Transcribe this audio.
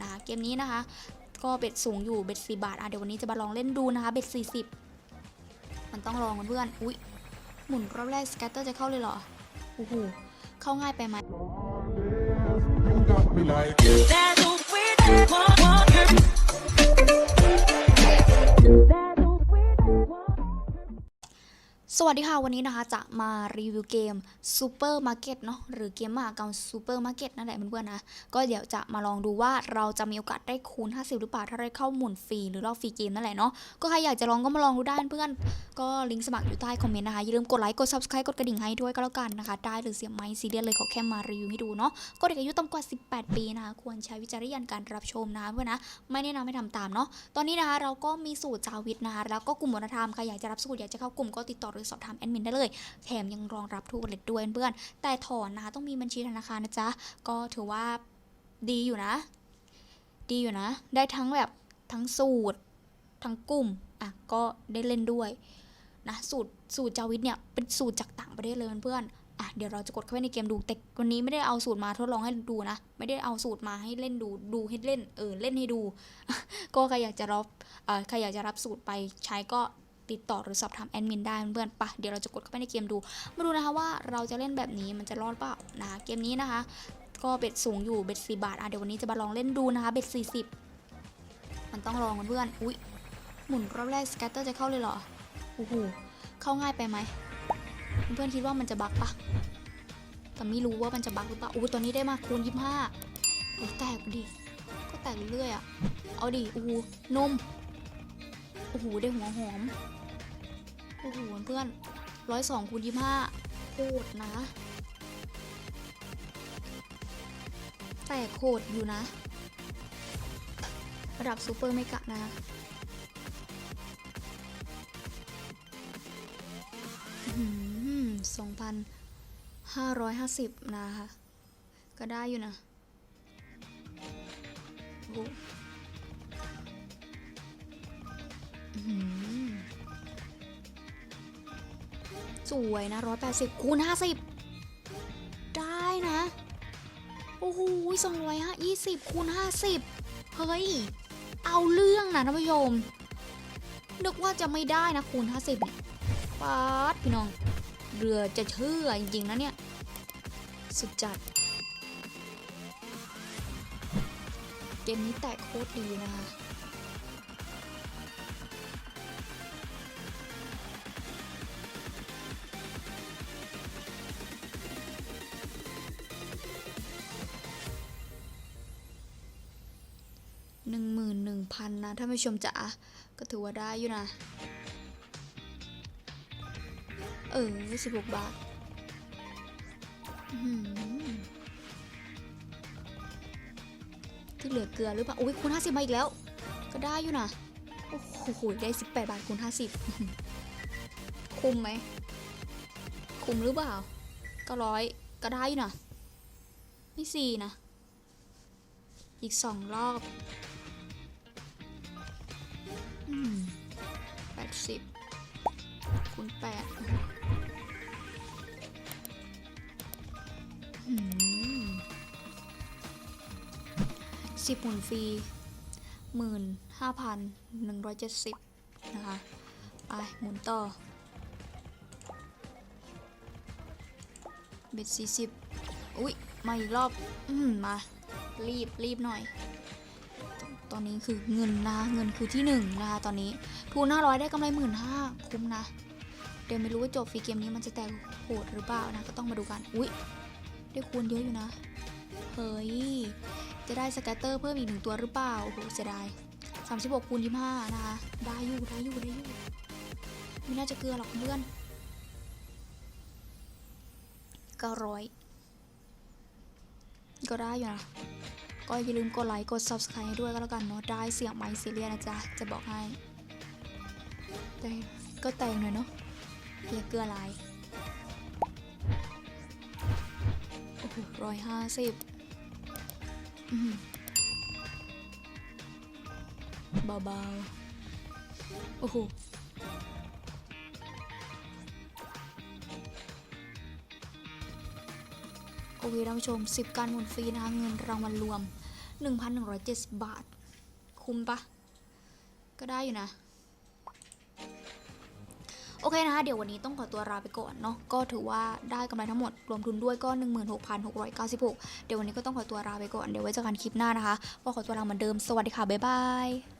นะคะเกมนี้นะคะ ก็เบ็ดสูงอยู่เบ็ดสี่บาทอะเดี๋ยววันนี้จะมาลองเล่นดูนะคะเบ็ดสี่สิบมันต้องลองกันเพื่อนอุ้ยหมุนรอบแรกสแกตเตอร์จะเข้าเลยเหรอโอ้โหเข้าง่ายไปไหมเสวัสดีค่ะ วันนี้นะคะจะมารีวิวเกม Super Market เก็ตเนาะหรือเกมมหากรรม Super Market นั่นแหละเพื่อนๆนะ ก็เดี๋ยวจะมาลองดูว่าเราจะมีโอกาสได้คูณ 50 หรือเปล่า ถ้าได้เข้าหมุนฟรีหรือรอบฟรีเกมนั่นแหละเนาะก็ใครอยากจะลองก็มาลองดูได้เพื่อนก็ลิงก์สมัครอยู่ใต้คอมเมนต์นะคะ อย่าลืมกดไลค์กด Subscribe กดกระดิ่งให้ด้วยก็แล้วกันนะคะ ได้หรือเสียไม่ซีเรียสเลยขอแค่มารีวิวให้ดูเนาะก็เด็กอายุต่ำกว่า 18 ปีนะคะควรใช้วิจารณญาณการรับชมนะคะเพื่อนนะไม่แนะนำให้ทำตามเนาะตอนนี้นะคะเราก็มีสูตรจาวิทนะคะแล้วก็กลุ่มวัฒนธรรมใครอยากจะรับสูตรอยากจะเข้ากลุ่มก็ติดต่อหรือสอบถามแอดมินได้เลยแถมยังรองรับทุกวอลเล็ตด้วยเพื่อนแต่ถอนนะคะต้องมีบัญชีธนาคารนะจ๊ะ ก็ถือว่าดีอยู่นะ ดีอยู่นะ ได้ทั้งแบบทั้งสูตร ทั้งกลุ่มอะก็ได้เล่นด้วยนะสูตรสูตรจาวิทเนี่ยเป็นสูตรจากต่างประเทศเลยเพื่อนอะเดี๋ยวเราจะกดเข้าไปในเกมดูแต่วันนี้ไม่ได้เอาสูตรมาทดลองให้ดูนะ ไม่ได้เอาสูตรมาให้เล่นดูดูให้เล่นเออเล่นให้ดู ก็ใครอยากจะรับเอ่อใครอยากจะรับสูตรไปใช้ก็ ติดต่อหรือสอบถามแอดมินได้เพื่อนๆปะเดี๋ยวเราจะกดเข้าไปในเกมดู มาดูนะคะว่าเราจะเล่นแบบนี้มันจะรอดเปล่านะคะเกมนี้นะคะ ก็เบ็ดสูงอยู่เบ็ดสี่บาทอะเดี๋ยววันนี้จะมาลองเล่นดูนะคะเบ็ดสี่สิบมันต้องลองเพื่อนอุ้ยหมุนรอบแรกสแกตเตอร์จะเข้าเลยเหรอโอ้โหเข้าง่ายไปไหมเพื่อนๆคิดว่ามันจะบักปะแต่ไม่รู้ว่ามันจะบักหรือเปล่าอู้ตอนนี้ได้มาคูณยี่ห้าโอ้แตกดิก็แตกเรื่อยๆอะเอาดิโอ้โหนม อ้โหได้หัวหอม โอ้โหเพื่อนร้อยสองคูณยี่ห้าโคตรนะ แต่โคตรอยู่นะ ระดับซูเปอร์เมกะนะสองพันห้าร้อยห้าสิบนะคะ ก็ได้อยู่นะโอ้ สวยนะร้อยแปดสิบคูณห้าสิบได้นะ โอ้โหสองร้อยห้ายี่สิบคูณห้าสิบเฮ้ย เอาเรื่องนะท่านผู้ชมนึกว่าจะไม่ได้นะคูณห้าสิบเนี่ยป๊าดพี่น้อง เรือจะเชื่อจริงๆนะเนี่ย สุดจัด เกมนี้แตกโคตรดีนะคะ หนึ่งหมื่นหนึ่งพันนะท่านผู้ชมจ๋าก็ถือว่าได้อยู่นะ เออสิบหกบาทที่เหลือเกลือหรือเปล่า อุ้ยคูณห้าสิบมาอีกแล้ว ก็ได้อยู่นะ โอ้โห ได้สิบแปดบาทคูณห้าสิบคุ้มไหม คุ้มหรือเปล่าก็ร้อยก็ได้อยู่นะ ไม่สี่นะ อีกสองรอบ แปดสิบคูณแปดอืมสิบหมุนฟรีหมื่นห้าพันหนึ่งร้อยเจ็ดสิบนะคะไปหมุนต่อเบ็ดสี่สิบอุ๊ยมาอีกรอบ อืมมา รีบรีบหน่อย ตอนนี้คือเงินนะเงินคือที่หนึ่งนะคะตอนนี้ทุนห้าร้อยได้กำไรหมื่นห้าคุ้มนะ เดี๋ยวไม่รู้ว่าจบฟรีเกมนี้มันจะแตกโหดหรือเปล่านะก็ต้องมาดูกัน อุ๊ยได้คูณเยอะอยู่นะ เฮ้ย จะได้สแกตเตอร์เพิ่มอีกหนึ่งตัวหรือเปล่า โอ้โหเสียดายสามสิบหกคูณยี่ห้านะคะ ได้อยู่ ได้อยู่ ได้อยู่ ไม่น่าจะเกลือหรอกเพื่อนเก้าร้อยก็ได้อยู่นะ ก็อย่าลืมกดไลค์กด subscribe ให้ด้วยก็แล้วกันเนาะได้เสียงไมค์ซีเรียนะจ๊ะ จะบอกให้แต่ก็แต่งหน่อยเนาะอย่าเกลือลายโอ้โหร้อยห้าสิบเบาๆ โอ้โห โอเคท่านผู้ชม 10 การหมุนฟรีนะคะ เงินรางวัลรวม 1,170 บาท คุ้มปะก็ได้อยู่นะ โอเคนะคะ เดี๋ยววันนี้ต้องขอตัวลาไปก่อนเนาะก็ถือว่าได้กำไรทั้งหมด รวมทุนด้วยก็ 16,696 เดี๋ยววันนี้ก็ต้องขอตัวลาไปก่อน เดี๋ยวไว้เจอกันคลิปหน้านะคะก็ขอตัวลาเหมือนเดิมสวัสดีค่ะบ๊ายบาย